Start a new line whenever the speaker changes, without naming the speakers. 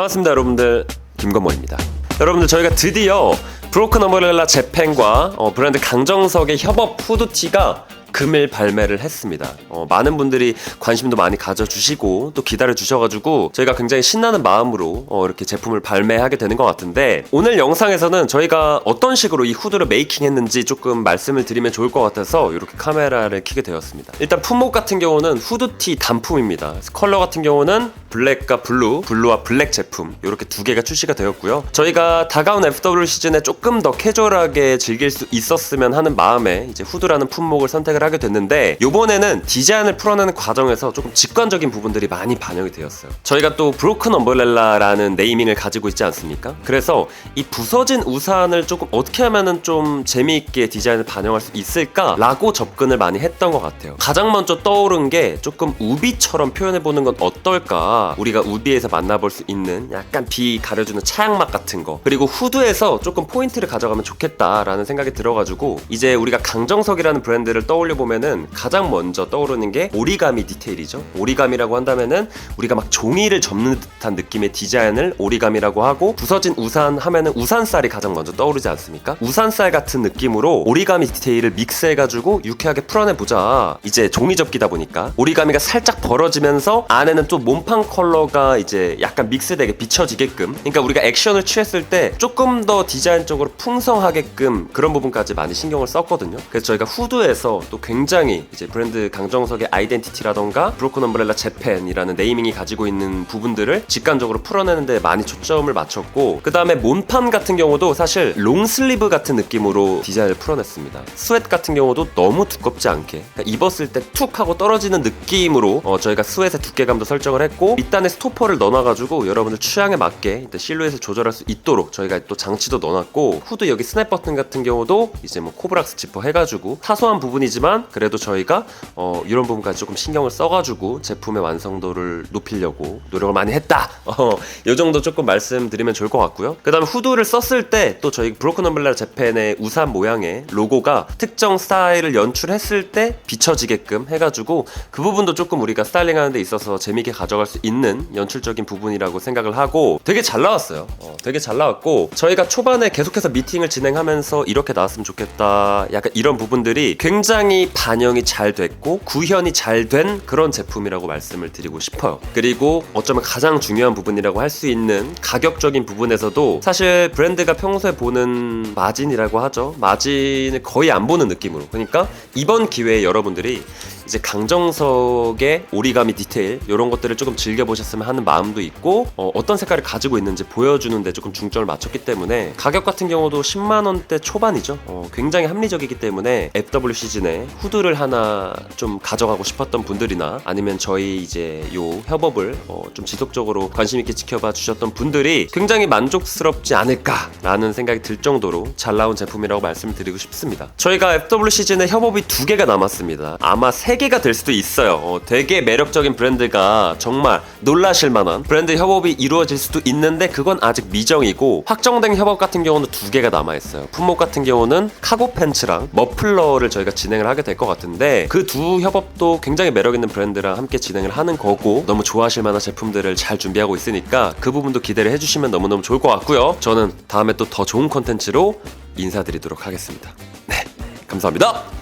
반갑습니다 여러분들. 김건모입니다. 여러분들 저희가 드디어 브로큰 어머렐라 재팬과 어, 브랜드 강정석의 협업 후드티가 금일 발매를 했습니다. 어, 많은 분들이 관심도 많이 가져주시고 또 기다려 주셔가지고 저희가 굉장히 신나는 마음으로 어, 이렇게 제품을 발매하게 되는 것 같은데 오늘 영상에서는 저희가 어떤 식으로 이 후드를 메이킹했는지 조금 말씀을 드리면 좋을 것 같아서 이렇게 카메라를 켜게 되었습니다. 일단 품목 같은 경우는 후드티 단품입니다. 컬러 같은 경우는 블랙과 블루, 블루와 블랙 제품 이렇게 두 개가 출시가 되었고요. 저희가 다가온 FW 시즌에 조금 더 캐주얼하게 즐길 수 있었으면 하는 마음에 이제 후드라는 품목을 선택을 하게 됐는데 이번에는 디자인을 풀어내는 과정에서 조금 직관적인 부분들이 많이 반영이 되었어요. 저희가 또 브로큰 엄벌렐라라는 네이밍을 가지고 있지 않습니까? 그래서 이 부서진 우산을 조금 어떻게 하면은 좀 재미있게 디자인을 반영할 수 있을까라고 접근을 많이 했던 것 같아요. 가장 먼저 떠오른 게 조금 우비처럼 표현해 보는 건 어떨까? 우리가 우비에서 만나볼 수 있는 약간 비 가려주는 차양막 같은 거 그리고 후드에서 조금 포인트를 가져가면 좋겠다라는 생각이 들어가지고 이제 우리가 강정석이라는 브랜드를 떠올려 보면은 가장 먼저 떠오르는 게 오리가미 디테일이죠. 오리가미라고 한다면은 우리가 막 종이를 접는 듯한 느낌의 디자인을 오리가미라고 하고 부서진 우산 하면은 우산쌀이 가장 먼저 떠오르지 않습니까? 우산쌀 같은 느낌으로 오리가미 디테일을 믹스해가지고 유쾌하게 풀어내 보자. 이제 종이 접기다 보니까 오리가미가 살짝 벌어지면서 안에는 또 몸판 컬러가 이제 약간 믹스되게 비춰지게끔. 그러니까 우리가 액션을 취했을 때 조금 더 디자인적으로 풍성하게끔 그런 부분까지 많이 신경을 썼거든요. 그래서 저희가 후드에서 또 굉장히 이제 브랜드 강정석의 아이덴티티라던가 브로큰 엄브렐라 재팬이라는 네이밍이 가지고 있는 부분들을 직관적으로 풀어내는 데 많이 초점을 맞췄고 그 다음에 몸판 같은 경우도 사실 롱슬리브 같은 느낌으로 디자인을 풀어냈습니다. 스웨트 같은 경우도 너무 두껍지 않게 그러니까 입었을 때 툭 하고 떨어지는 느낌으로 어, 저희가 스웨트의 두께감도 설정을 했고 밑단에 스토퍼를 넣어놔가지고 여러분들 취향에 맞게 실루엣을 조절할 수 있도록 저희가 또 장치도 넣어놨고 후드 여기 스냅 버튼 같은 경우도 이제 뭐 코브락스 지퍼 해가지고 사소한 부분이지만 그래도 저희가 어, 이런 부분까지 조금 신경을 써가지고 제품의 완성도를 높이려고 노력을 많이 했다. 어, 이 정도 조금 말씀드리면 좋을 것 같고요. 그 다음에 후드를 썼을 때 또 저희 브로큰 엄블라 재팬의 우산 모양의 로고가 특정 스타일을 연출했을 때 비춰지게끔 해가지고 그 부분도 조금 우리가 스타일링하는 데 있어서 재밌게 가져갈 수 있는 연출적인 부분이라고 생각을 하고 되게 잘 나왔어요. 어, 되게 잘 나왔고 저희가 초반에 계속해서 미팅을 진행하면서 이렇게 나왔으면 좋겠다. 약간 이런 부분들이 굉장히 반영이 잘 됐고 구현이 잘 된 그런 제품이라고 말씀을 드리고 싶어요. 그리고 어쩌면 가장 중요한 부분이라고 할 수 있는 가격적인 부분에서도 사실 브랜드가 평소에 보는 마진이라고 하죠. 마진을 거의 안 보는 느낌으로. 그러니까 이번 기회에 여러분들이 이제 강정석의 오리가미 디테일 이런 것들을 조금 즐겨보셨으면 하는 마음도 있고 어, 떤 색깔을 가지고 있는지 보여주는데 조금 중점을 맞췄기 때문에 가격 같은 경우도 10만 원대 초반이죠. 어, 굉장히 합리적이기 때문에 FW 시즌에 후드를 하나 좀 가져가고 싶었던 분들이나 아니면 저희 이제 요 협업을 어, 좀 지속적으로 관심 있게 지켜봐 주셨던 분들이 굉장히 만족스럽지 않을까라는 생각이 들 정도로 잘 나온 제품이라고 말씀을 드리고 싶습니다. 저희가 FW 시즌에 협업이 두 개가 남았습니다. 아마 세 개가 될 수도 있어요. 어, 되게 매력적인 브랜드가 정말 놀라실 만한 브랜드 협업이 이루어질 수도 있는데 그건 아직 미정이고 확정된 협업 같은 경우는 두 개가 남아 있어요. 품목 같은 경우는 카고 팬츠랑 머플러를 저희가 진행을 하게 될 것 같은데 그 두 협업도 굉장히 매력 있는 브랜드랑 함께 진행을 하는 거고 너무 좋아하실 만한 제품들을 잘 준비하고 있으니까 그 부분도 기대를 해주시면 너무너무 좋을 것 같고요. 저는 다음에 또 더 좋은 컨텐츠로 인사드리도록 하겠습니다. 네, 감사합니다.